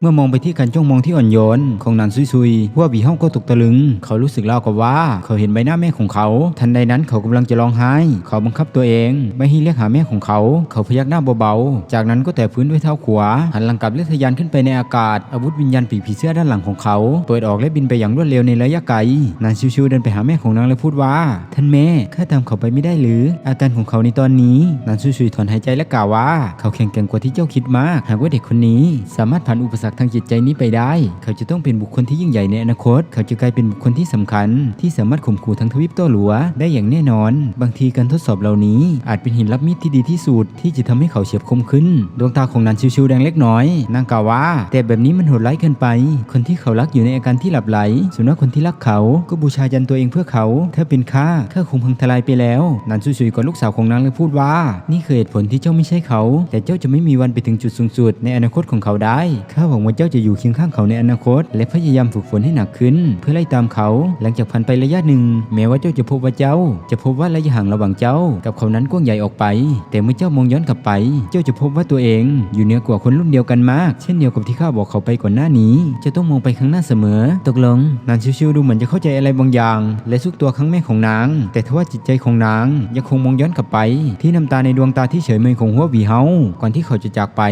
เมื่อมองไปที่การจ้องมองที่อ่อนโยนของนางซุยๆว่าบีเฮาก็ตกตะลึง เขารู้สึกเล่ากับว่า เขาเห็นใบหน้าแม่ของเขา ทันใดนั้นเขากำลังจะร้องไห้ เขาบังคับตัวเอง ไม่ให้เรียกหาแม่ของเขา เขาพยักหน้าเบาๆ จากนั้นก็แตะพื้นด้วยเท้าขวา หันหลังกลับและทะยานขึ้นไปในอากาศ อาวุธวิญญาณปีกผีเสื้อด้านหลังของเขา เปิดออกและบินไปอย่างรวดเร็วในระยะไกลนางชิวๆเดินไปหาแม่ของนางและพูดว่า ท่านแม่ข้าตามเขาไปไม่ได้หรือ อาการของเขาในตอนนี้นางซุยๆถอนหายใจและกล่าวว่า เขาแข็งแกร่งกว่าที่เจ้าคิดมาก หากว่าเด็กคนนี้สามารถผ่านอุปสรรคทางจิตใจนี้ไปได้ เขาจะต้องเป็นบุคคลที่ยิ่งใหญ่ในอนาคต เขาจะกลายเป็นบุคคลที่สำคัญ ที่สามารถข่มขู่ทั้งทวีปโตหลัวได้อย่างแน่นอน บางทีการทดสอบเหล่านี้ อาจเป็นหินรับมีดที่ดีที่สุดที่จะทำให้เขาเฉียบคมขึ้น ดวงตาของนันชิวๆแดงเล็กน้อย นางกล่าวว่า แต่แบบนี้มันโหดร้ายเกินไป คนที่เขารักอยู่ในอาการที่หลับไหลส่วนว่าคนที่รักเขาก็บูชายันตัวเองเพื่อเขา ถ้าเป็นข้าข้าคงพังทลายไปแล้ว นันซุยๆกอดลูกสาวของนางเลยพูดว่า นี่คือเหตุผลที่เจ้าไม่ใช่เขา แต่เจ้าจะไม่มีวันไปถึงจุดสูงสุดในอนาคตของเขาได้ข้าหวังว่าเจ้าจะอยู่เคียงข้างเขาในอนาคต และพยายามฝึกฝนให้หนักขึ้น เพื่อไล่ตามเขา หลังจากผ่านไประยะหนึ่ง แม้ว่าเจ้าจะพบว่าเจ้า จะพบว่าระยะห่างระหว่างเจ้า กับเขานั้นกว้างใหญ่ออกไป แต่เมื่อเจ้ามองย้อนกลับไป เจ้าจะพบว่าตัวเอง อยู่เหนือกว่าคนรุ่นเดียวกันมาก เช่นเดียวกับที่ข้าบอกเขาไปก่อนหน้านี้ จะต้องมองไปข้างหน้าเสมอ ตกลงนางชิวๆดูเหมือนจะเข้าใจอะไรบางอย่าง และซุกตัวข้างแม่ของนาง แต่ทว่าจิตใจของนางยังคงมองย้อนกลับไป ที่น้ำตาในดวงตาที่เฉยเมยของหัววีเฮาก่อนที่เขาจะจากไป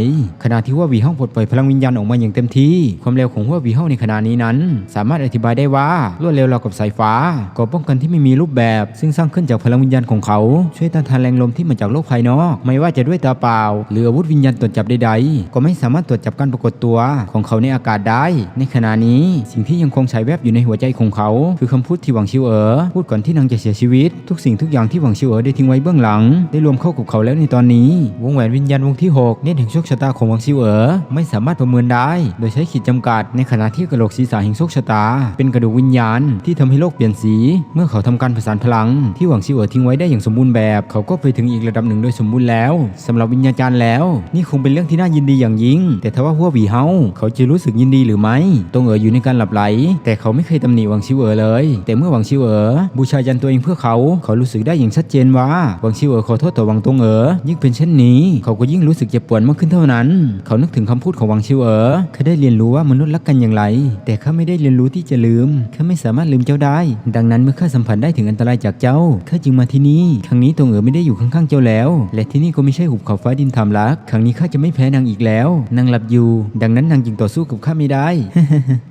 ขณะที่หัววีเฮาปลดปล่อยพลังวิญญาณออกมาอย่างเต็มที่ ความเร็วของหัววีเฮาในขณะนี้นั้น สามารถอธิบายได้ว่ารวดเร็วราวกับสายฟ้าก่อป้องกันที่ไม่มีรูปแบบ ซึ่งสร้างขึ้นจากพลังวิญญาณของเขา ช่วยต้านทานแรงลมที่มาจากโลกภายนอก ไม่ว่าจะด้วยตาเปล่า หรืออาวุธวิญญาณตรวจจับใดๆ ก็ไม่สามารถตรวจจับการปรากฏตัวของเขาในอากาศได้ ในขณะนี้สิ่งที่ยังคงฉายแวบอยู่ในหัวใจของเขา คือคำพูดที่หวังชิวเอ๋อพูดก่อนที่นางจะเสียชีวิต ทุกสิ่งทุกอย่างที่หวังชิวเอ๋อได้ทิ้งไว้เบื้องหลัง ได้รวมเข้ากับเขาแล้วในตอนนี้ วงแหวนวิญญาณวงที่หกเน้นถึงโชคชะตาของหวังชิวเอ๋อไม่สามารถประเมินได้โดยใช้ขีดจำกัด ในขณะที่กระโหลกศีรษะแห่งโชคชะตา เป็นกระดูกวิญญาณที่ทำให้โลกเปลี่ยนสี เมื่อเขาทำการผสานพลัง ที่หวังชิวเอ๋อทิ้งไว้ได้อย่างสมบูรณ์แบบ เขาก็ไปถึงอีกระดับหนึ่งโดยสมบูรณ์แล้วสำหรับวิญญาจารย์แล้ว นี่คงเป็นเรื่องที่น่ายินดีอย่างยิ่ง แต่ถ้าว่าหัวหวีเฮาเขาจะรู้สึกยินดีหรือไม่ตรงเอ๋ออยู่ในการหลับไหล แต่เขาไม่เคยตำหนิหวังชิวเอ๋อเลย แต่เมื่อหวังชิวเอ๋อบูชายันตัวเองเพื่อเขา เขารู้สึกได้อย่างชัดเจนว่าหวังชิวเอ๋อขอโทษต่อหวังตรงเอ๋อยิ่งเป็นเช่นนี้ เขาก็ยิ่งรู้สึกเจ็บปวดมากขึ้นเท่านั้น เขานึกถึงคำพูดของหวังชิวเอ๋อเขาได้เรียนรู้ว่ามนุษย์รักกันอย่างไร แต่ข้าไม่ได้เรียนรู้ที่จะลืมข้าไม่สามารถลืมเจ้าได้ ดังนั้นเมื่อข้าสัมผัสได้ถึงอันตรายจากเจ้าข้าจึงมาที่นี่ครั้งนี้ตงเอ๋อไม่ได้อยู่ข้างๆเจ้าแล้ว และที่นี่ก็ไม่ใช่หุบเขาฟ้าดินทามรักครั้งนี้ข้าจะไม่แพ้นางอีกแล้วนางหลับอยู่ ดังนั้นนางจึงต่อสู้กับข้าไม่ได้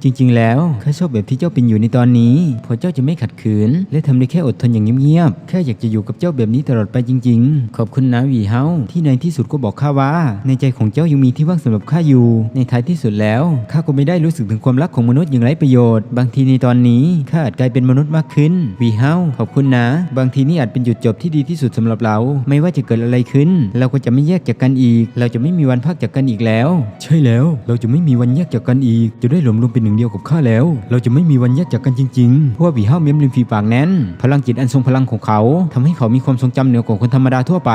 จริงๆ แล้วข้าชอบแบบที่เจ้าเป็นอยู่ในตอนนี้พราะเจ้าจะไม่ขัดขืน และทำได้แค่อดทนอย่างเงียบๆแค่อยากจะอยู่กับเจ้าแบบนี้ตลอดไปจริง ๆ ขอบคุณนะวีเฮาที่ในที่สุดก็บอกข้าว่า ในใจของเจ้ายังมีที่ว่างสำหรับข้าอยู่ในท้ายที่สุดแล้วข้าก็ไม่ได้รู้สึกถึงความรักของมนุษย์อย่างไร้ประโยชน์ บางทีในตอนนี้ข้าอาจกลายเป็นมนุษย์มากขึ้นวีเฮาขอบคุณนะ บางทีนี่อาจเป็นจุดจบที่ดีที่สุดสำหรับเรา ไม่ว่าจะเกิดอะไรขึ้น เราก็จะไม่แยกจากกันอีก เราจะไม่มีวันพักจากกันอีกแล้ว ใช่แล้ว เราจะไม่มีวันแยกจากกันอีก จะได้หลมรวมเป็นหนึ่งเดียวกับข้าแล้ว เราจะไม่มีวันแยกจากกันจริงๆเพราะว่าบีเฮาเม้มริมฝีปากแน่นพลังจิตอันทรงพลังของเขาทำให้เขามีความทรงจำเหนือกว่าคนธรรมดาทั่วไป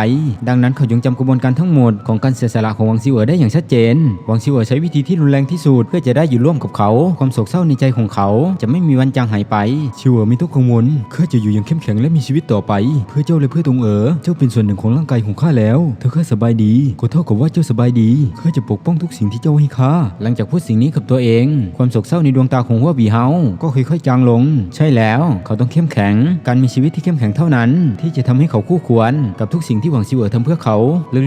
ดังนั้นเขายังจำกระบวนการทั้งหมดของการเสียสละของวังซิวเอ๋อได้อย่างชัดเจนวังซิเอ๋อใช้วิธีที่รุนแรงที่สุดเพื่อจะได้อยู่ร่วมกับเขา ความโศกเศร้าในใจของเขา จะไม่มีวันจางหายไปชิวเอ๋อไม่ต้องกังวลข้าจะอยู่อย่างเข้มแข็งและมีชีวิตต่อไป เพื่อเจ้าและเพื่อตรงเอ๋อเจ้าเป็นส่วนหนึ่งของร่างกายของข้าแล้วเธอข้าสบายดีก็เท่ากับว่าเจ้าสบายดีข้าจะปกป้องทุกสิ่งที่เจ้าให้ข้าหลังจากพูดสิ่งนี้กับตัวเอง ความโศกเศร้าในดวงตาของหัวบีเฮาก็ค่อยๆจางลง ใช่แล้ว เขาต้องเข้มแข็ง การมีชีวิตที่เข้มแข็งเท่านั้น ที่จะทำให้เขาคู่ควร กับทุกสิ่งที่หวังซิวเอ๋อทำเพื่อเขา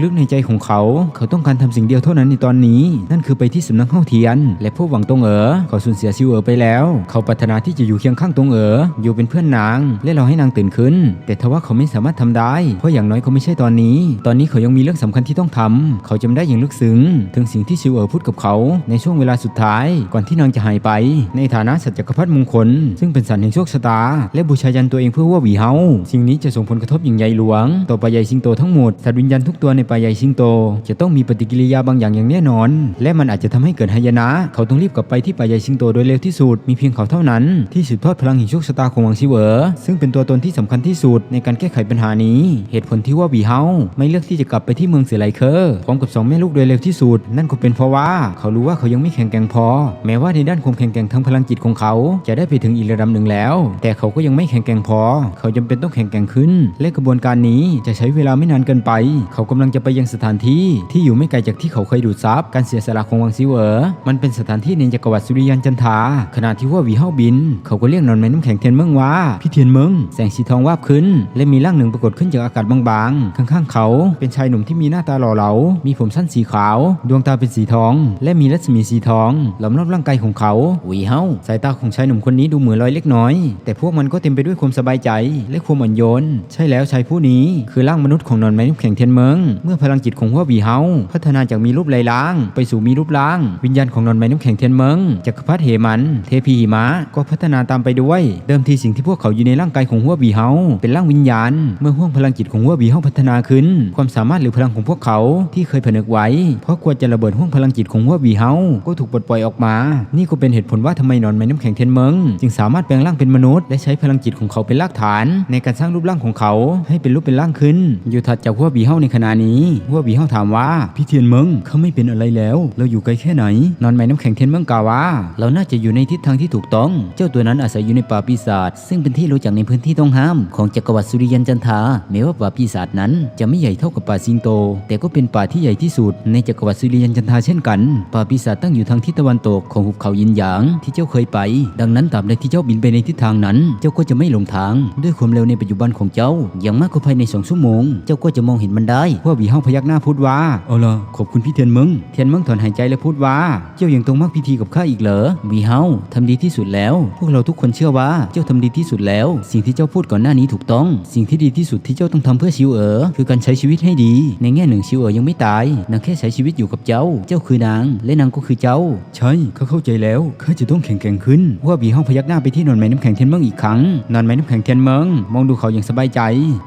ลึกๆในใจของเขา เขาต้องการทำสิ่งเดียวเท่านั้นในตอนนี้ นั่นคือไปที่สำนักเฮาเทียน และพบหวังตงเอ๋อเขาสูญเสียซิวเอ๋อไปแล้ว เขาปรารถนาที่จะอยู่เคียงข้างตงเอ๋ออยู่เป็นเพื่อนนาง และรอให้นางตื่นขึ้น แต่ทว่าเขาไม่สามารถทำได้ เพราะอย่างน้อยเขาไม่ใช่ตอนนี้ ตอนนี้เขายังมีเรื่องสำคัญที่ต้องทำเขาจำได้อย่างลึกซึ้ง ถึงสิ่งที่ซิวเอ๋อพูดกับเขา ในช่วงเวลาสุดท้าย ก่อนที่นางจะหายไป ในฐานะสัจจกรพรรดิมงคล ซึ่งเป็นสันแห่งโชคชะตา และบูชายันตัวเองเพื่อว่าวีเฮาสิ่งนี้จะส่งผลกระทบอย่างใหญ่หลวง ต่อปลาใหญ่สิงโตทั้งหมดสัตว์วิญญาณทุกตัวในปลาใหญ่สิงโต จะต้องมีปฏิกิริยาบางอย่างอย่างแน่นอน และมันอาจจะทำให้เกิดหายนะ เขาต้องรีบกลับไปที่ป่าใหญ่ชิงโตโดยเร็วที่สุด มีเพียงเขาเท่านั้นที่สืบทอดพลังห่งโชคชะตาของหวังซิเวอซึ่งเป็นตัวตนที่สำคัญที่สุดในการแก้ไขปัญหานี้ เหตุผลที่ว่าวีเฮาไม่เลือกที่จะกลับไปที่เมืองเสือไลเคอร์พร้อมกับสองแม่ลูกโดยเร็วที่สุด นั่นก็เป็นเพราะว่าเขารู้ว่าเขายังไม่แข็งแกร่งพอ แม้ว่าในด้านความแข็งแกร่งทางพลังจิตของเขา จะได้ไปถึงอีกระดับหนึ่งแล้ว แต่เขาก็ยังไม่แข็งแกร่งพอ เขาจำเป็นต้องแข็งแกร่งขึ้น และกระบวนการนี้จะใช้เวลาไม่นานเกินไป เขากำลังจะไปยังสถานที่ที่อยู่ไม่ไกลจากที่เขาเคยดูดซับการเสียสละของวังซิเวอมันเป็นสถานที่ในจักรวรรดิสุริยันจันทาขณะที่ว่าวีเฮาบิน เขาก็เรียกนอนแม่น้ำแข็งเทียนเมืองว่าพี่เทียนเมืองแสงสีทองวาบขึ้น และมีร่างหนึ่งปรากฏขึ้นจากอากาศบางๆ ข้างๆ เขาเป็นชายหนุ่มที่มีหน้าตาหล่อเหลา มีผมสั้นสีขาว ดวงตาเป็นสีทอง และมีรัศมีสีทองล้อมรอบร่างกายของเขาวีเฮาสายตาของชายหนุ่มคนนี้ดูเหมือนลอยเล็กน้อย แต่พวกมันก็เต็มไปด้วยความสบายใจ และความอ่อนโยน ใช่แล้วชายผู้นี้คือร่างมนุษย์ของนอนแม่น้ำแข็งเทียนเมืองเมื่อพลังจิตของหัววีเฮาพัฒนาจากมีรูปลายล้าง ไปสู่มีรูปร่างวิญญาณของนอนแม่น้ำแข็งเทียนเมืองจักรพรรดิเหมัน เทพีหิมะก็พัฒนาตามไปด้วย เดิมทีสิ่งที่พวกเขาอยู่ในร่างกายของหัวหวีเฮาเป็นร่างวิญญาณ เมื่อห่วงพลังจิตของหัวหวีเฮาพัฒนาขึ้น ความสามารถหรือพลังของพวกเขาที่เคยผนึกไว้ เพราะกลัวจะระเบิดห่วงพลังจิตของหัวหวีเฮาก็ถูกปลดปล่อยออกมา นี่ก็เป็นเหตุผลว่าทำไมนอนแม่น้ำแข็งเทียนเมืองจึงสามารถแปลงร่างเป็นมนุษย์และใช้พลังจิตของเขาเป็นรากฐาน ในการสร้างรูปร่างของเขาให้เป็นรูปเป็นร่างขึ้น อยู่ถัดจากหัวหวีเฮาในขณะนี้หัวหวีเฮาถามว่าพี่เทียนเมืองเขาไม่เป็นอะไรแล้ว เราอยู่ไกลแค่ไหน นอนแม่น้ำแข็งเทียนเมืองกล่าวว่าเราน่าจะอยู่ในทิศทางที่ถูกต้อง เจ้าตัวนั้นอาศัยอยู่ในป่าปีศาจซึ่งเป็นที่รู้จักในพื้นที่ต้องห้าม ของจักรวรรดิสุริยันจันทราแม้ว่าป่าปีศาจนั้น จะไม่ใหญ่เท่ากับป่าสิงโต แต่ก็เป็นป่าที่ใหญ่ที่สุด ในจักรวรรดิสุริยันจันทราเช่นกัน ป่าปีศาจตั้งอยู่ทางทิศตะวันตกของหุบเขายินหยางที่เจ้าเคยไป ดังนั้นตราบใดที่เจ้าบินไปในทิศทางนั้น เจ้าก็จะไม่หลงทาง ด้วยความเร็วในปัจจุบันของเจ้า อย่างมากก็ภายในสองชั่วโมง เจ้าก็จะมองเห็นมันได้ว่าวีเฮาพยักหน้าพูดว่าเอาล่ะขอบคุณพี่เทียนเมึงเทียนเมึงถอนหายใจและพูดว่า เจ้ายังต้องมากพิธีกับข้าอีกเหรอวีเฮาทำดีที่สุดแล้ว พวกเราทุกคนเชื่อว่าเจ้าทำดีที่สุดแล้ว สิ่งที่เจ้าพูดก่อนหน้านี้ถูกต้อง สิ่งที่ดีที่สุดที่เจ้าต้องทำเพื่อชิวเอ๋อคือการใช้ชีวิตให้ดี ในแง่หนึ่งชิวเอ๋อยังไม่ตายนางแค่ใช้ชีวิตอยู่กับเจ้า เจ้าคือนาง และนางก็คือเจ้า ใช่ข้าเข้าใจแล้วข้าจะต้องแข็งแกร่งขึ้นว่าวีเฮาพยักหน้าไปที่นอนไม้น้ำแข็งเทียนเมืองอีกครั้งนอนไม้น้ำแข็งเทียนเมืองมองดูเขาอย่างสบายใจ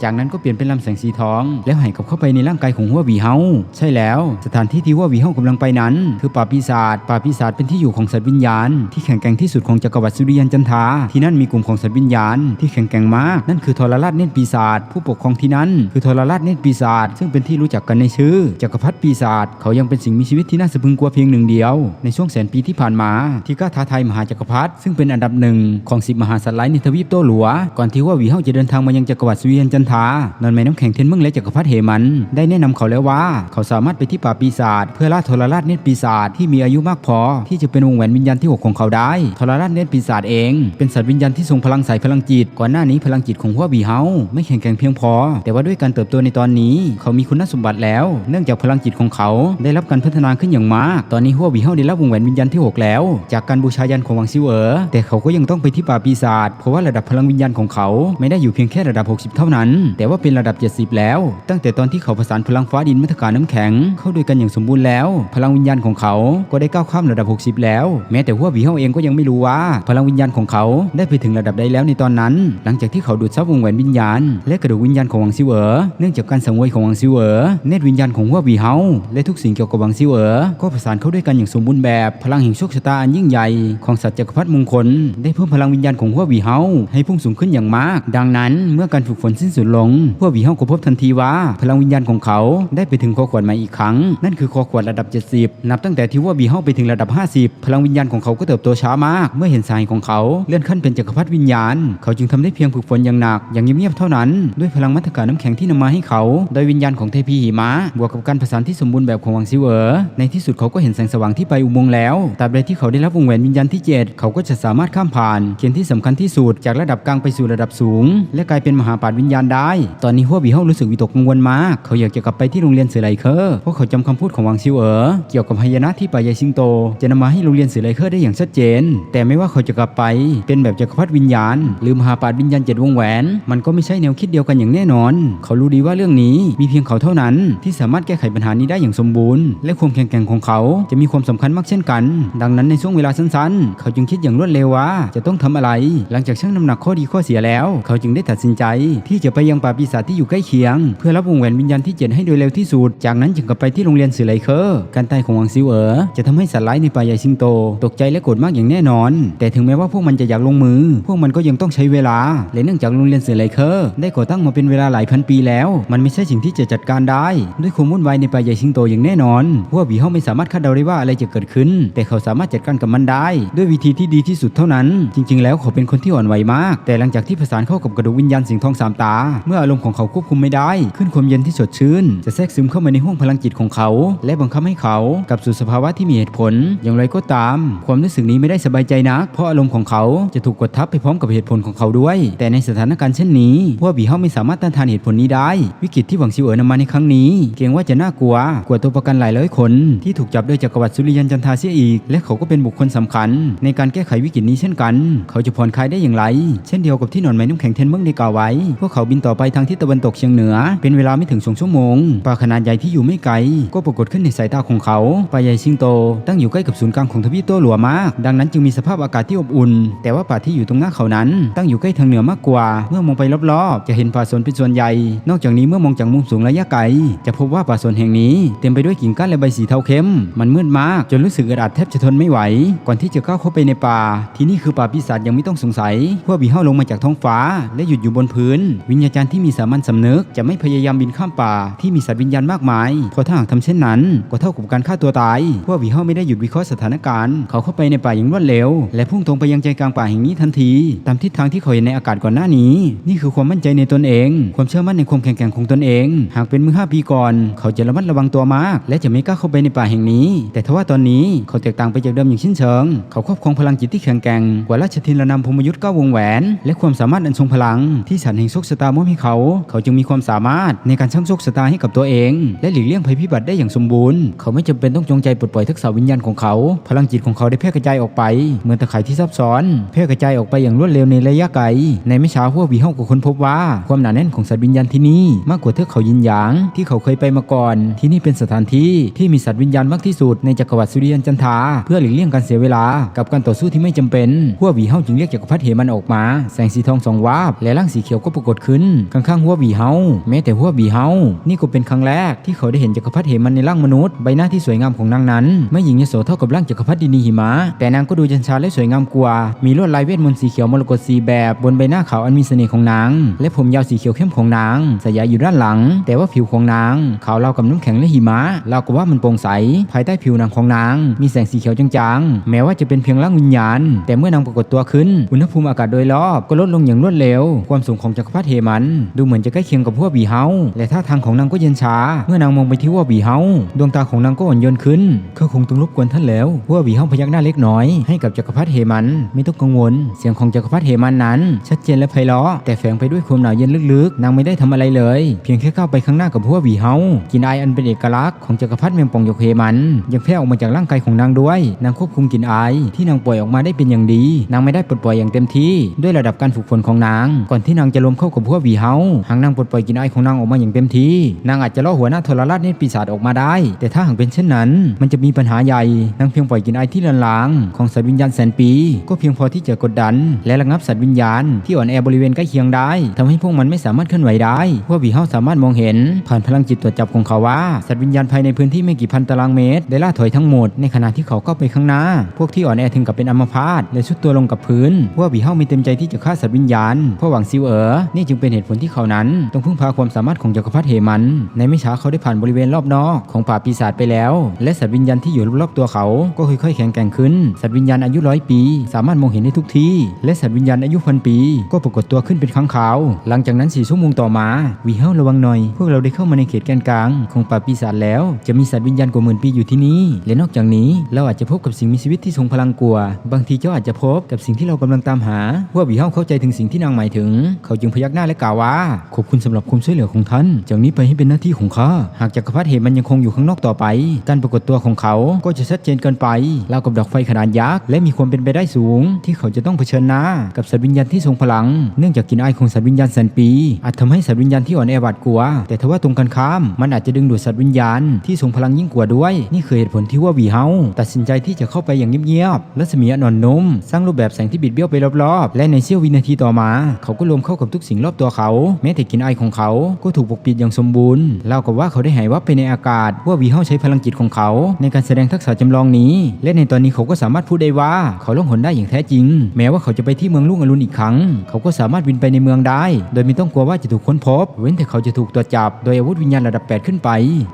จากนั้นก็เปลี่ยนเป็นลำแสงสีทอง แล้วหายกลับเข้าไปในร่างกายของหัววีเฮาใช่แล้ว สถานที่ที่หัววีเฮากำลังไปนั้นคือป่าปีศาจป่าปีศาจเป็นที่อยู่ของสัตว์วิญญาณ ที่แข็งแกร่งที่สุดของจักรวรรดิสุริยันจันทาที่นั่นมีกลุ่มของสัตว์วิญญาณ ที่แข็งแกร่งมากนั่นคือทรราชเนตรปีศาจผู้ปกครองที่นั่นคือทรราชเนตรปีศาจซึ่งเป็นที่รู้จักกันในชื่อจักรพรรดิปีศาจเขายังเป็นสิ่งมีชีวิตที่น่าสะพึงกลัวเพียงหนึ่งเดียว ในช่วงแสนปีที่ผ่านมาที่กล้าท้าทายมหาจักรพรรดิซึ่งเป็นอันดับหนึ่งของสิบมหาสัตว์ร้ายในทวีปโตหลัว ก่อนที่ว่าวีเฮาจะเดินทางมายังจักรวรรดิสุริยันจันทานอนแม่น้ำแข็งเทนเมืองและจักรพรรดิเหมัน ได้แนะนำเขาแล้วว่า เขาสามารถไปที่ป่าปีศาจเพื่อล่าทรราชเนตรปีศาจที่มีอายุมากพอ ที่จะเป็นวงแหวนวิญญาณที่หกของเขาได้ทรราชเนตรปีศาจเอง เป็นสัตว์วิญญาณที่ทรงพลังสายพลังจิต ก่อนหน้านี้พลังจิตของหัววีเฮาไม่แข็งแกร่งเพียงพอ แต่ว่าด้วยการเติบโตในตอนนี้ เขามีคุณสมบัติแล้ว เนื่องจากพลังจิตของเขาได้รับการพัฒนาขึ้นอย่างมาก ตอนนี้หัววีเฮาได้รับวงแหวนวิญญาณที่หกแล้ว จากการบูชายันของวังซิวเอ๋อแต่เขาก็ยังต้องไปที่ป่าปีศาจเพราะว่าระดับพลังวิญญาณของเขาไม่ได้อยู่เพียงแค่ระดับ 60 เท่านั้น แต่ว่าเป็นระดับ 70 แล้ว ตั้งแต่ตอนที่เขาผสานพลังฟ้าดินมัทกาน้ำแข็งเข้าด้วยกันอย่างสมบูรณ์แล้ว พลังวิญญาณของเขาก็ได้ก้าวข้ามระดับ 60 แล้ว แม้แต่หัวหวีเฮาเองก็ยังไม่รู้ว่า พลังวิญญาณของเขาได้ไปถึงระดับใดแล้วในตอนนั้น หลังจากที่เขาดูดซับวงแหวนวิญญาณ และกระดูกวิญญาณของวังซิวเอ๋อเนื่องจากการสังเวยของวังซิวเอ๋อเนตรวิญญาณของหัวหวีเฮาและทุกสิ่งเกี่ยวกับวังซิวเอ๋อก็ผสานเข้าด้วยกันอย่างสมบูรณ์แบบพลังแห่งโชคชะตาอันยิ่งใหญ่ของสัตว์จักรพรรดิมงคล ได้เพิ่มพลังวิญญาณของหัวหวีเฮาให้พุ่งสูงขึ้นอย่างมาก ดังนั้นเมื่อการฝึกฝนสิ้นสุดลงหัวหวีเฮาก็พบทันทีว่า พลังวิญญาณของเขาได้ไปถึงคอขวดใหม่อีกครั้ง นั่นคือคอขวดระดับ 70 นับตั้งแต่ที่หัวหวีเฮาไปถึงระดับ 50 พลังวิญญาณของเขาก็เติบโตช้ามาก เมื่อเห็นสายของเขาเลื่อนขั้นเป็นจักรพรรดิวิญญาณ เขาจึงทำได้เพียงฝึกฝนอย่างหนัก อย่างเงียบๆเท่านั้น ด้วยพลังมัทกาน้ำแข็งที่นำมาให้เขา โดยวิญญาณของเทพีหิมะบวกกับการผสานที่สมบูรณ์แบบของวังซิวเอ๋อในที่สุดเขาก็เห็นแสงสว่างที่ไปอุโมงค์แล้วตราบใดที่เขาได้รับวงแหวนวิญญาณที่เจ็ดเขาก็จะสามารถข้ามผ่านเขียนที่สำคัญที่สุดจากระดับกลางไปสู่ระดับสูง และกลายเป็นมหาปราชญ์วิญญาณได้ ตอนนี้หัวบีเฮารู้สึกวิตกกังวลมาก เขาอยากจะกลับไปที่โรงเรียนเสือไหลเคอร์เพราะเขาจำคำพูดของวังซิวอ๋อเกี่ยวกับพญานาคที่ป่าใหญ่สิงโต จะนำมาให้โรงเรียนเสือไลเคอร์ได้อย่างชัดเจน แต่ไม่ว่าเขาจะกลับไป เป็นแบบจักรพรรดิวิญญาณ หรือมหาปราชญ์วิญญาณเจ็ดวงแหวน มันก็ไม่ใช่แนวคิดเดียวกันอย่างแน่นอน เขารู้ดีว่าเรื่องนี้มีเพียงเขาเท่านั้นที่สามารถแก้ไขปัญหานี้ได้อย่างสมบูรณ์ และความแข็งแกร่งของเขาจะมีความสำคัญมากเช่นกัน ดังนั้นในช่วงเวลาสั้นๆ เขาจึงคิดอย่างรวดเร็วว่าจะต้องทำอะไร หลังจากชั่งน้ำหนักข้อดีข้อเสียแล้ว เขาจึงได้ตัดสินใจ ที่จะไปยังป่าปีศาจที่อยู่ใกล้เคียง เพื่อรับวงแหวนวิญญาณที่เจ็ดให้โดยเร็วที่สุด จากนั้นจึงกลับไปที่โรงเรียนสื่อไลเคอร์การตายของวังซิวเอ จะทำให้สัตว์ร้ายในป่าใหญ่สิงโต ตกใจและโกรธมากอย่างแน่นอน แต่ถึงแม้ว่าพวกมันจะอยากลงมือ พวกมันก็ยังต้องใช้เวลา และเนื่องจากโรงเรียนเสือไลเคอร์ได้ก่อตั้งมาเป็นเวลาหลายพันปีแล้ว มันไม่ใช่สิ่งที่จะจัดการได้ ด้วยความวุ่นวายในป่าใหญ่สิงโตอย่างแน่นอน พวกบีเฮาไม่สามารถคาดเดาได้ว่าอะไรจะเกิดขึ้น แต่เขาสามารถจัดการกับมันได้ ด้วยวิธีที่ดีที่สุดเท่านั้น จริง ๆ แล้วเขาเป็นคนที่อ่อนไหวมาก แต่หลังจากที่ผสานเข้ากับกระดูกวิญญาณสิงทองสามตา เมื่ออารมณ์ของเขาควบคุมไม่ได้ ขึ้นความเย็นที่สดชื่น จะแทรกซึมเข้ามาในห้วงพลังจิตของเขา และบังคับให้เขากลับสู่สภาวะที่มีเหตุผล อย่างไรก็ตาม ความรู้สึกนี้ไม่ได้สบายใจนัก เพราะอารมณ์ของเขาจะถูกกดทับไปพร้อมกับเหตุผลของเขาด้วย แต่ในสถานการณ์เช่นนี้พวกบีเฮาไม่สามารถต้านทานเหตุผลนี้ได้ วิกฤตที่หวังซิวเอ๋อนำมาในครั้งนี้ เกรงว่าจะน่ากลัว กว่าตัวประกันหลายร้อยคน ที่ถูกจับโดยจักรวรรดิสุริยันจันทาเสียอีก และเขาก็เป็นบุคคลสำคัญ ในการแก้ไขวิกฤตนี้เช่นกัน เขาจะผ่อนคลายได้อย่างไร เช่นเดียวกับที่หนอนไม้น้ำแข็งเทนเมืองได้กล่าวไว้ พวกเขาบินต่อไปทางทิศตะวันตกเฉียงเหนือ เป็นเวลาไม่ถึงสองชั่วโมงป่าขนาดใหญ่ที่อยู่ไม่ไกล ก็ปรากฏขึ้นในสายตาของเขาป่าใหญ่ซิงโต ตั้งอยู่ใกล้กับศูนย์กลางของทวีปโตหลัวมาก ดังนั้นจึงมีสภาพอากาศที่อบอุ่น แต่ว่าป่าที่อยู่ตรงหน้าเขานั้น ตั้งอยู่ใกล้ทางเหนือมากกว่า เมื่อมองไปรอบๆ จะเห็นป่าสนเป็นส่วนใหญ่ นอกจากนี้เมื่อมองจากมุมสูงระยะไกล จะพบว่าป่าสนแห่งนี้เต็มไปด้วยกิ่งก้านและใบสีเทาเข้ม มันมืดมากจนรู้สึกอึดอัดแทบจะทนไม่ไหว ก่อนที่จะก้าวเข้าไปในป่า ที่นี่คือป่าปีศาจยังไม่ต้องสงสัยพวกบีเฮาลงมาจากท้องฟ้า และหยุดอยู่บนพื้น วิญญาจารย์ที่มีสามัญสำนึก จะไม่พยายามบินข้ามป่าที่มีสัตว์วิญญาณมากมายเพราะถ้าหากทำเช่นนั้น ก็เท่ากับการฆ่าตัวตายพวกบีเฮาไม่ได้หยุดวิเคราะห์สถานการณ์ เขาเข้าไปในป่าอย่างรวดเร็ว และพุ่งตรงไปยังใจกลางป่าแห่งนี้ทันที ตามทิศทางที่เขาเห็นในอากาศก่อนหน้านี้ นี่คือความมั่นใจในตนเอง ความเชื่อมั่นในความแข็งแกร่งของตนเอง หากเป็นเมื่อห้าปีก่อน เขาจะระมัดระวังตัวมาก และจะไม่กล้าเข้าไปในป่าแห่งนี้ แต่ทว่าตอนนี้เขาแตกต่างไปจากเดิมอย่างสิ้นเชิง เขาครอบครองพลังจิตที่แข็งแกร่งกว่าราชทินรนำพมยุทธ์ก้าวงแหวน และความสามารถอันทรงพลัง ที่สันแห่งโชคชะตามอบให้เขา เขาจึงมีความสามารถในการช่างโชคชะตาให้กับตัวเอง และหลีกเลี่ยงภัยพิบัติได้อย่างสมบูรณ์ เขาไม่จำเป็นต้องจงใจปลดปล่อยทักษะวิญญาณของเขา พลังจิตของเขาได้แพร่กระจายออกไป เหมือนตะข่ายที่ซับซ้อน แพร่กระจายออกไปอย่างรวดเร็วในระยะไกล ในไม่ช้าพวกวีเฮาก็ค้นพบว่าความหนาแน่นของสัตว์วิญญาณที่นี่มากกว่าเทือกเขายินหยาง ที่เขาเคยไปมาก่อน ที่นี่เป็นสถานที่ที่มีสัตว์วิญญาณมากที่สุดในจักรวรรดิสุริยันจันทาเพื่อหลีกเลี่ยงการเสียเวลากับการต่อสู้ที่ไม่จำเป็นพวกวีเฮาจึงเรียกจักรพรรดิเหมันออกมา แสงสีทองสองวาบและร่างสีเขียวก็ปรากฏขึ้นข้างๆหัววีเฮาแม้แต่หัววีเฮานี่ก็เป็นครั้งแรกที่เขาได้เห็นจักรพรรดิเหมันในร่างมนุษย์ใบหน้าที่สวยงามของนางนั้นไม่หญิงยโสเท่ากับร่างจักรพรรดินีหิมะ แต่นางก็ดูจันชาและสวยงามกว่า มีลวดลายเวทมนต์สีเขียวมรกตสีแบบบนใบหน้าขาวอันมีเสน่ห์ของนาง และผมยาวสีเขียวเข้มของนางสายอยู่ด้านหลัง แต่ว่าผิวของนางขาวราวกับน้ำแข็งและหิมะเราวกับว่ามันโปร่งใส ภายใต้ผิวหนังของนาง มีแสงสีเขียวจางๆ แม้ว่าจะเป็นเพียงร่างวิญญาณ แต่เมื่อนางปรากฏตัวขึ้น อุณหภูมิอากาศโดยรอบก็ลดลงอย่างรวดเร็ว ความสูงของจักรพรรดิเฮมัน ดูเหมือนจะใกล้เคียงกับพวกบีเฮาและท่าทางของนางก็เย็นชาเมื่อนางมองไปที่ว่าบีเฮาดวงตาของนางก็อ่อนโยนขึ้นเขาคงต้องรบกวนท่านแล้วว่าบีเฮาพยักหน้าเล็กน้อย ให้กับจักรพรรดิเฮมันไม่ต้องกังวล เสียงของจักรพรรดิเฮมันนั้น ชัดเจนและไพเราะแต่แฝงไปด้วยความหนาวเย็นลึกๆ นางไม่ได้ทำอะไรเลย เพียงแค่ก้าวไปข้างหน้ากับพวกบีเฮากินไออันเป็นเอกลักษณ์ของจักรพรรดิเมียงปองยกเฮมัน ยังแพร่ออกมาจากร่างกายของนางด้วย นางควบคุมกลิ่นอที่นางปล่อยออกมาได้เป็นอย่างดี นางไม่ได้ปลดปล่อยอย่างเต็มที่ ด้วยระดับการฝึกฝนของนาง ก่อนที่นางจะล้มเข้ากับพวกวีเฮาหากนางปลดปล่อยกลิ่นอของนางออกมาอย่างเต็มที่ นางอาจจะล่อหัวหน้าทรราชเนตรปีศาจออกมาได้ แต่ถ้าหากเป็นเช่นนั้นมันจะมีปัญหาใหญ่นางเพียงปล่อยกลิ่นอที่เลือนลางของสัตว์วิญญาณแสนปี ก็เพียงพอที่จะกดดัน และระงับสัตว์วิญญาณที่อ่อนแอบริเวณใกล้เคียงได้ทำให้พวกมันไม่สามารถเคลื่อนไหวได้พวกวีเฮาสามารถมองเห็น ผ่านพลังจิตตรวจจับของเขาว่า สัตว์วิญญาณภายในพื้นที่ไม่กี่พันตารางเมตรได้ล่าถอยทั้งหมดในขณะที่เขาเข้าไปข้างหน้า พวกที่อ่อนแอถึงกับเป็นอัมพาตและสุดตัวลงกับพื้น พวกวีเฮาม่เต็มใจที่จะฆ่าสัตว์วิญญาณเพราะหวังซิวเอ๋อนี่จึงเป็นเหตุผลที่เขานั้นต้องพึ่งพาความสามารถของจักรพรรดิเหมัน ในไม่ช้าเขาได้ผ่านบริเวณรอบนอกของป่าปีศาจไปแล้ว และสััตว์วิญญาณที่อยู่รอบๆตัวเขา ก็ค่อยๆแข็งแกร่งขึ้น สัตว์วิญญาณอายุร้อยปี สามารถมองเห็นได้ทุกที่ และสัตว์วิญญาณอายุพันปี ก็ปรากฏตัวขึ้นเป็นครั้งคราว หลังจากนั้นสี่ชั่วโมงต่อมาวีเฮาระวังหน่อย พวกเราได้เข้ามาในเขตแกนกลางของป่าปีศาจแล้ว จะมีสัตว์วิญญาณกว่าหมื่นปีอยู่ที่นี่ และนอกจากนี้เราอาจจะพบกับสิ่งมีชีวิตที่ทรงพลังกว่าบางทีเจ้าอาจจะพบกับสิ่งที่เรากำลังตามหาพวกวีเฮาเข้าใจถึงสิ่งที่นางหมายถึง เขาจึงพยักหน้าและกล่าวว่า ขอบคุณสำหรับความช่วยเหลือของท่าน จากนี้ไปให้เป็นหน้าที่ของข้า หากจักรพรรดิเหมันยังคงอยู่ข้างนอกต่อไป การปรากฏตัวของเขาก็จะชัดเจนเกินไปราวกับดอกไฟขนาดยักษ์และมีความเป็นไปได้สูง ที่เขาจะต้องเผชิญหน้ากับสัตว์วิญญาณที่ทรงพลัง เนื่องจากกินไอของสัตว์วิญญาณแสนปี อาจทำให้สัตว์วิญญาณที่อ่อนแอหวาดกลัว แต่ทว่าตรงกันข้ามมันอาจจะดึงดูดสัตว์วิญญาณที่ทรงพลังยิ่งกว่าด้วย นี่คือเหตุผลที่ว่าวีเฮาตัดสินใจที่จะเข้าไปอย่างเงียบๆรัศมีอนอนนมสร้างรูปแบบแสงที่บิดเบี้ยวไปรอบๆ และในเสี้ยววินาทีต่อมา เขาก็รวมเข้ากับทุกสิ่งรอบตัวเขา แม้แต่กินไอของเขาก็ถูกปกปิดอย่างสมบูรณ์เล่ากับว่าเขาได้หายวับไปในอากาศว่าวีเฮาใช้พลังจิตของเขาในการแสดงทักษะจำลองนี้ และในตอนนี้เขาก็สามารถพูดได้ว่า เขาล่องหนได้อย่างแท้จริง แม้ว่าเขาจะไปที่เมืองลุงอรุณอีกครั้ง เขาก็สามารถบินไปในเมืองได้ โดยไม่ต้องกลัวว่าจะถูกค้นพบ เว้นแต่เขาจะถูกตรวจจับ โดยอาวุธวิญญาณระดับ 8 ขึ้นไป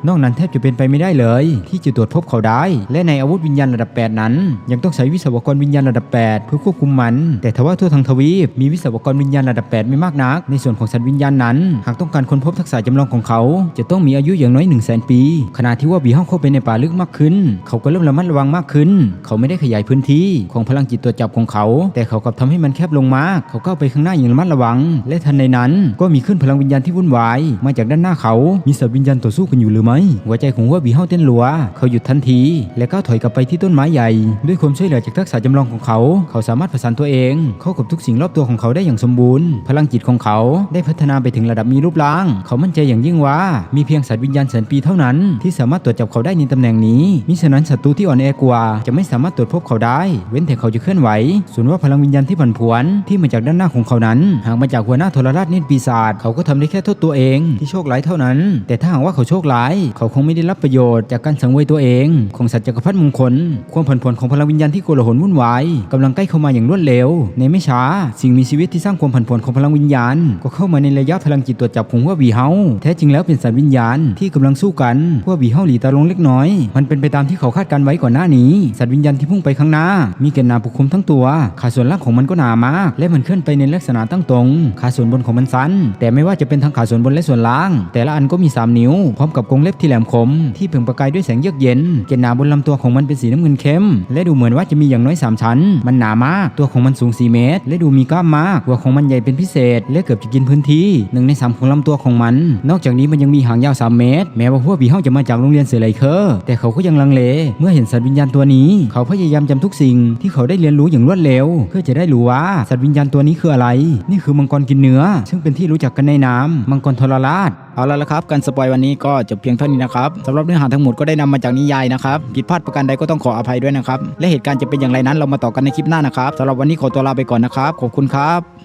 นอกนั้นแทบจะเป็นไปไม่ได้เลย ที่จะตรวจพบเขาได้ และในอาวุธวิญญาณระดับ 8 นั้น ยังต้องใช้วิศวกรวิญญาณระดับ 8 เพื่อควบคุมมัน แต่ทว่าทั่วทั้งทวีปมีวิศวกรวิญญาณระดับ 8 ไม่มากนัก ในส่วนของสัตว์วิญญาณนั้น หากต้องการค้นพบทักษะจำลองของเขา จะต้องมีอายุอย่างน้อย1 0 0 0 0แปี ขณะที่ว่าบีห้องเข้าไปในป่าลึกมากขึ้น เขาก็เริ่มระมัดระวังมากขึ้น เขาไม่ได้ขยายพื้นที่ของพลังจิตตรวจับของเขา แต่เขากลับทำให้มันแคบลงมาก เขาก้าวไปข้างหน้าอย่างระมัดระวัง และทันในนั้นก็มีขึ้นพลังวิญญาณที่วุ่นวายมาจากด้านหน้าเขา มีสัตว์วิญญาณต่อสู้กันอยู่หรือไม่ หัวใจของหัวบีเฮาเต้นรัว เขาหยุดทันที และก้าวถอยกลับไปที่ต้นไม้ใหญ่ ด้วยความช่วยเหลือจากทักษะจำลองของเขา เขาสามารถผสานตัวเอง เข้ากับทุกสิ่งรอบตัวของเขาได้อย่างสมบูรณ์ พลังจิตของเขาได้พัฒนาไปถึงระดับมีรูปร่าง เขามั่นใจอย่างยิ่งว่า มีเพียงสัตว์วิญญาณแสนปีเท่านั้นที่สามารถตรวจจับเขาได้ในตำแหน่งนี้มิฉะนั้นศัตรูที่อ่อนแอกว่า จะไม่สามารถตรวจพบเขาได้ เว้นแต่เขาจะเคลื่อนไหว ส่วนว่าพลังวิญญาณที่ผันผวนที่มาจากด้านหน้าของเขานั้น หากมาจากหัวหน้าโทรราชนตรปีศาจเขาก็ทำได้แค่โทษตัวเอง ที่โชคร้ายเท่านั้น แต่ถ้าหากว่าเขาโชคร้าย เขาคงไม่ได้รับประโยชน์จากการสังเวยตัวเอง ของสัตว์จักรพรรดิมงคล ความผันผวนของพลังวิญญาณที่โกลาหลวุ่นวายกำลังใกล้เข้ามาอย่างรวดเร็ว ในไม่ช้า สิ่งมีชีวิตที่สร้างความผันผวนของพลังวิญญาณ ก็เข้ามาในระยะพลังจิตตรวจจับของหัวบีเฮาแท้จริงแล้วเป็นสัตว์วิญญาณที่กำลังสู้กันหัวบีเฮาหลีตาลงเล็กน้อยมันเป็นไปตามที่เขาคาดการไว้ก่อนหน้านี้ สัตว์วิญญาณที่พุ่งไปข้างหน้า มีแกนหนาปกคลุมทั้งตัว ขาส่วนล่างของมันก็หนามาก และมันเคลื่อนไปในลักษณะตั้งตรง ขาส่วนบนของมันสั้น แต่ไม่ว่าจะเป็นทั้งขาส่วนบนและส่วนล่าง แต่ละอันก็มี 3 นิ้ว พร้อมกับกรงเล็บที่แหลมคม ที่เปล่งประกายด้วยแสงเยือกเย็น แกนหนาบนลำตัวของมันเป็นสีน้ำเงินเข้ม และดูเหมือนว่าจะมีอย่างน้อย 3 ชั้น มันหนามาก ตัวของมันสูง 4 เมตร และดูมีกล้ามมาก หัวของมันใหญ่เป็นพิเศษ และเกือบจะกินพื้นที่หนึ่งในสามของลำตัวของมัน นอกจากนี้มันยังมีหางยาว3เมตร แม้ว่าพวกบีเฮาจะมาจากโรงเรียนเสือไลเคอร์แต่เขาก็ยังลังเลเมื่อเห็นสัตว์วิญญาณตัวนี้ เขาพยายามจำทุกสิ่งที่เขาได้เรียนรู้อย่างรวดเร็ว เพื่อจะได้รู้ว่าสัตว์วิญญาณตัวนี้คืออะไร นี่คือมังกรกินเนื้อ ซึ่งเป็นที่รู้จักกันในนามมังกรทรราชเอาละละครับ การสปอยวันนี้ก็จบเพียงเท่านี้นะครับสำหรับเนื้อหาทั้งหมดก็ได้นำมาจากนิยายนะครับผิดพลาดประการใดก็ต้องขออภัยด้วยนะครับ และเหตุการณ์จะเป็นอย่างไรนั้นเรามาต่อกันในคลิปหน้านะครับสำหรับวันนี้ขอตัวลาไปก่อนนะครับ ขอบคุณครับ